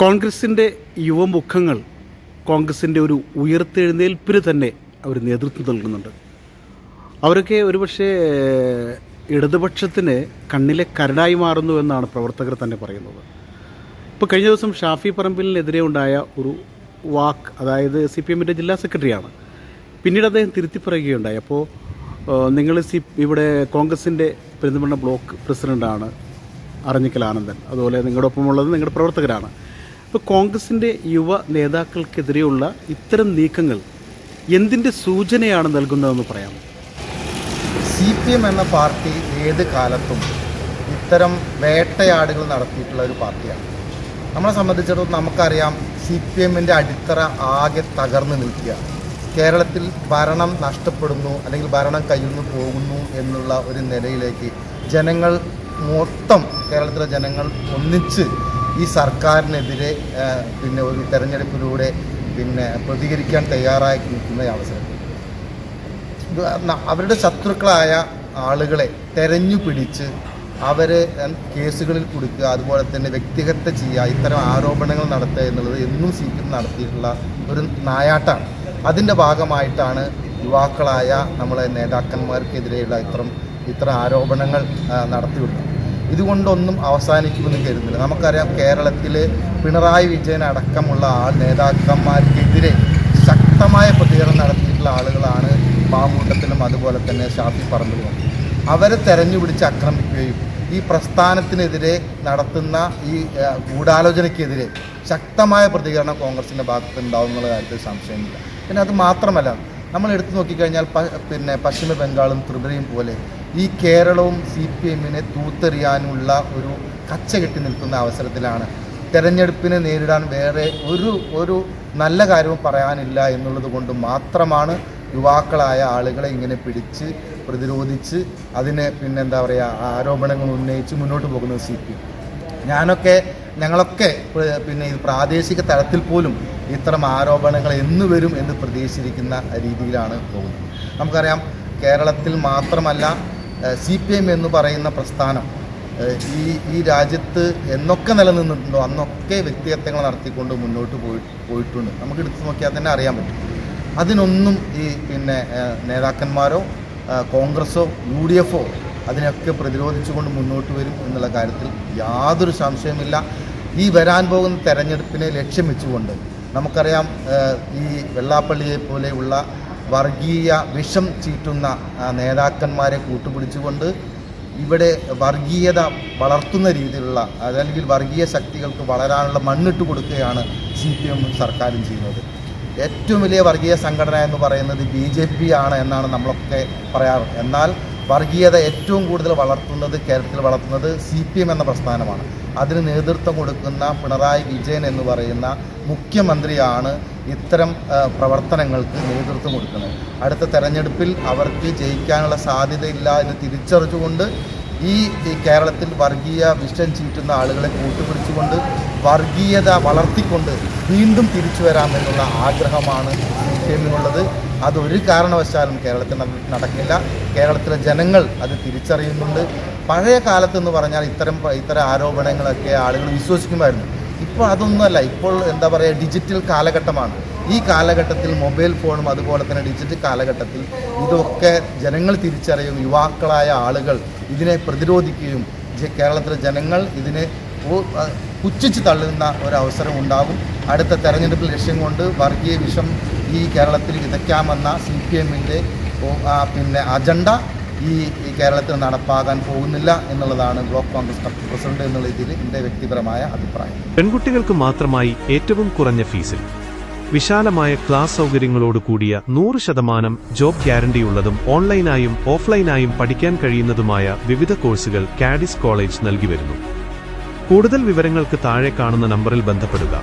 കോൺഗ്രസിന്റെ യുവമുഖങ്ങൾ കോൺഗ്രസിന്റെ ഒരു ഉയർത്തെഴുന്നേൽപ്പിന് തന്നെ അവർ നേതൃത്വം നൽകുന്നുണ്ട്. അവരൊക്കെ ഒരുപക്ഷെ ഇടതുപക്ഷത്തിന് കണ്ണിലെ കരടായി മാറുന്നു എന്നാണ് പ്രവർത്തകർ തന്നെ പറയുന്നത്. ഇപ്പോൾ കഴിഞ്ഞ ദിവസം ഷാഫി പറമ്പിലിനെതിരെ ഉണ്ടായ ഒരു വാക്ക് അതായത് സി പി എമ്മിന്റെ ജില്ലാ സെക്രട്ടറിയാണ് പിന്നീട് അദ്ദേഹം തിരുത്തി പറയുകയുണ്ടായി. അപ്പോൾ നിങ്ങൾ സി ഇവിടെ കോൺഗ്രസിന്റെ പെരിന്തമണ്ണ ബ്ലോക്ക് പ്രസിഡന്റാണ് അറിഞ്ഞിക്കൽ ആനന്ദൻ. അതുപോലെ നിങ്ങളുടെ ഒപ്പമുള്ളത് നിങ്ങളുടെ പ്രവർത്തകരാണ്. ഇപ്പോൾ കോൺഗ്രസിന്റെ യുവ നേതാക്കൾക്കെതിരെയുള്ള ഇത്തരം നീക്കങ്ങൾ എന്തിന്റെ സൂചനയാണ് നൽകുന്നതെന്ന് പറയാം സി പി എം എന്ന പാർട്ടി ഏത് കാലത്തും ഇത്തരം വേട്ടയാടുകൾ നടത്തിയിട്ടുള്ള ഒരു പാർട്ടിയാണ്. നമ്മളെ സംബന്ധിച്ചിടത്തോളം നമുക്കറിയാം സി പി എമ്മിന്റെ അടിത്തറ ആകെ തകർന്നു നിൽക്കുക. കേരളത്തിൽ ഭരണം നഷ്ടപ്പെടുന്നു അല്ലെങ്കിൽ ഭരണം കയ്യിൽ നിന്ന് പോകുന്നു എന്നുള്ള ഒരു നിലയിലേക്ക് ജനങ്ങൾ മൊത്തം കേരളത്തിലെ ജനങ്ങൾ ഒന്നിച്ച് ഈ സർക്കാരിനെതിരെ പിന്നെ ഒരു തെരഞ്ഞെടുപ്പിലൂടെ പിന്നെ പ്രതികരിക്കാൻ തയ്യാറായി നിൽക്കുന്ന അവസരം. അവരുടെ ശത്രുക്കളായ ആളുകളെ തെരഞ്ഞു പിടിച്ച് അവരെ കേസുകളിൽ കൊടുക്കുക അതുപോലെ തന്നെ വ്യക്തിഹത്യ ചെയ്യുക ഇത്തരം ആരോപണങ്ങൾ നടത്തുക എന്നുള്ളത് എന്നും സി പി നടത്തിയിട്ടുള്ള ഒരു നായാട്ടാണ്. അതിന്റെ ഭാഗമായിട്ടാണ് യുവാക്കളായ നമ്മളെ നേതാക്കന്മാർക്കെതിരെയുള്ള ഇത്തരം ഇത്തരം ആരോപണങ്ങൾ നടത്തിവിട്ടത് ഇതുകൊണ്ടൊന്നും അവസാനിക്കുമെന്ന് കരുതുന്നില്ല. നമുക്കറിയാം കേരളത്തിൽ പിണറായി വിജയൻ അടക്കമുള്ള ആ നേതാക്കന്മാർക്കെതിരെ ശക്തമായ പ്രതികരണം നടത്തിയിട്ടുള്ള ആളുകളാണ് മാമൂട്ടത്തിലും അതുപോലെ തന്നെ ഷാഫി പറമ്പിലും അവരെ തെരഞ്ഞുപിടിച്ച് ആക്രമിക്കുകയും ഈ പ്രസ്ഥാനത്തിനെതിരെ നടത്തുന്ന ഈ ഗൂഢാലോചനയ്ക്കെതിരെ ശക്തമായ പ്രതികരണം കോൺഗ്രസിന്റെ ഭാഗത്ത് ഉണ്ടാവും എന്നുള്ള കാര്യത്തിൽ സംശയമില്ല. പിന്നെ അത് മാത്രമല്ല നമ്മൾ എടുത്തു നോക്കിക്കഴിഞ്ഞാൽ പിന്നെ പശ്ചിമ ബംഗാളും ത്രിപുരയും പോലെ ഈ കേരളവും സി പി എമ്മിനെ തൂത്തെറിയാനുള്ള ഒരു കച്ച കെട്ടി നിൽക്കുന്ന അവസരത്തിലാണ്. തെരഞ്ഞെടുപ്പിനെ നേരിടാൻ വേറെ ഒരു ഒരു നല്ല കാര്യവും പറയാനില്ല എന്നുള്ളത് കൊണ്ട് മാത്രമാണ് യുവാക്കളായ ആളുകളെ ഇങ്ങനെ പിടിച്ച് പ്രതിരോധിച്ച് അതിനെ പിന്നെന്താ പറയുക ആരോപണങ്ങൾ ഉന്നയിച്ച് മുന്നോട്ട് പോകുന്നത് സി പി ഞാനൊക്കെ ഞങ്ങളൊക്കെ പിന്നെ ഈ പ്രാദേശിക തലത്തിൽ പോലും ഇത്തരം ആരോപണങ്ങൾ എന്ന് വരും എന്ന് പ്രതീക്ഷിച്ചിരിക്കുന്ന രീതിയിലാണ് പോകുന്നത്. നമുക്കറിയാം കേരളത്തിൽ മാത്രമല്ല സി പി എം എന്ന് പറയുന്ന പ്രസ്ഥാനം ഈ ഈ രാജ്യത്ത് എന്നൊക്കെ നിലനിന്നിട്ടുണ്ടോ? അന്നൊക്കെ വ്യക്തിഹത്യങ്ങൾ നടത്തിക്കൊണ്ട് മുന്നോട്ട് പോയി പോയിട്ടുണ്ട്. നമുക്ക് എടുത്തു നോക്കിയാൽ തന്നെ അറിയാൻ പറ്റും. അതിനൊന്നും ഈ പിന്നെ നേതാക്കന്മാരോ കോൺഗ്രസോ യു ഡി എഫോ അതിനൊക്കെ പ്രതിരോധിച്ചുകൊണ്ട് മുന്നോട്ട് വരും എന്നുള്ള കാര്യത്തിൽ യാതൊരു സംശയമില്ല ഈ വരാൻ പോകുന്ന തെരഞ്ഞെടുപ്പിനെ ലക്ഷ്യം വെച്ചുകൊണ്ട് നമുക്കറിയാം ഈ വെള്ളാപ്പള്ളിയെ പോലെയുള്ള വർഗീയ വിഷം ചീറ്റുന്ന നേതാക്കന്മാരെ കൂട്ടുപിടിച്ചുകൊണ്ട് ഇവിടെ വർഗീയത വളർത്തുന്ന രീതിയിലുള്ള അതല്ലെങ്കിൽ വർഗീയ ശക്തികൾക്ക് വളരാനുള്ള മണ്ണിട്ട് കൊടുക്കുകയാണ് സി പി എം സർക്കാരും ചെയ്യുന്നത്. ഏറ്റവും വലിയ വർഗീയ സംഘടന എന്ന് പറയുന്നത് ബി ജെ പി ആണ് എന്നാണ് നമ്മളൊക്കെ പറയാറ്. എന്നാൽ വർഗീയത ഏറ്റവും കൂടുതൽ വളർത്തുന്നത് കേരളത്തിൽ വളർത്തുന്നത് സി പി എം എന്ന പ്രസ്ഥാനമാണ്. അതിന് നേതൃത്വം കൊടുക്കുന്ന പിണറായി വിജയൻ എന്ന് പറയുന്ന മുഖ്യമന്ത്രിയാണ് ഇത്തരം പ്രവർത്തനങ്ങൾക്ക് നേതൃത്വം കൊടുക്കുന്നത്. അടുത്ത തെരഞ്ഞെടുപ്പിൽ അവർക്ക് ജയിക്കാനുള്ള സാധ്യതയില്ല എന്ന് തിരിച്ചറിഞ്ഞുകൊണ്ട് ഈ കേരളത്തിൽ വർഗീയ വിഷം ചീറ്റുന്ന ആളുകളെ കൂട്ടുപിടിച്ചുകൊണ്ട് വർഗീയത വളർത്തിക്കൊണ്ട് വീണ്ടും തിരിച്ചു വരാമെന്നുള്ള ആഗ്രഹമാണ് സി പി എമ്മിനുള്ളത് അതൊരു കാരണവശാലും കേരളത്തിൽ നടക്കില്ല. കേരളത്തിലെ ജനങ്ങൾ അത് തിരിച്ചറിയുന്നുണ്ട്. പഴയ കാലത്തെന്ന് പറഞ്ഞാൽ ഇത്തരം ഇത്തരം ആരോപണങ്ങളൊക്കെ ആളുകൾ വിശ്വസിക്കുമായിരുന്നു. ഇപ്പോൾ അതൊന്നുമല്ല. ഇപ്പോൾ എന്താ പറയുക ഡിജിറ്റൽ കാലഘട്ടമാണ്. ഈ കാലഘട്ടത്തിൽ മൊബൈൽ ഫോണും അതുപോലെ തന്നെ ഡിജിറ്റൽ കാലഘട്ടത്തിൽ ഇതൊക്കെ ജനങ്ങൾ തിരിച്ചറിയും. യുവാക്കളായ ആളുകൾ ഇതിനെ പ്രതിരോധിക്കുകയും കേരളത്തിലെ ജനങ്ങൾ ഇതിനെ പുച്ഛിച്ച് തള്ളുന്ന ഒരവസരം ഉണ്ടാകും. അടുത്ത തെരഞ്ഞെടുപ്പ് ലക്ഷ്യം കൊണ്ട് വർഗീയ വിഷം ഈ കേരളത്തിൽ വിതയ്ക്കാമെന്ന സി പി എമ്മിന്റെ പിന്നെ അജണ്ട ഈ കേരളത്തിൽ നടപ്പാകാൻ പോകുന്നില്ല എന്നുള്ളതാണ് ബ്ലോക്ക് കോൺഗ്രസ് പ്രസിഡന്റ് എന്നുള്ള ഇതിൽ എന്റെ വ്യക്തിപരമായ അഭിപ്രായം. പെൺകുട്ടികൾക്ക് മാത്രമായി ഏറ്റവും കുറഞ്ഞ ഫീസിൽ വിശാലമായ ക്ലാസ് സൗകര്യങ്ങളോട് കൂടിയ നൂറ് ശതമാനം ജോബ് ഗ്യാരണ്ടിയുള്ളതും ഓൺലൈനായും ഓഫ്ലൈനായും പഠിക്കാൻ കഴിയുന്നതുമായ വിവിധ കോഴ്സുകൾ കാഡിസ് കോളേജ് നൽകി വരുന്നു. കൂടുതൽ വിവരങ്ങൾക്ക് താഴെ കാണുന്ന നമ്പറിൽ ബന്ധപ്പെടുക.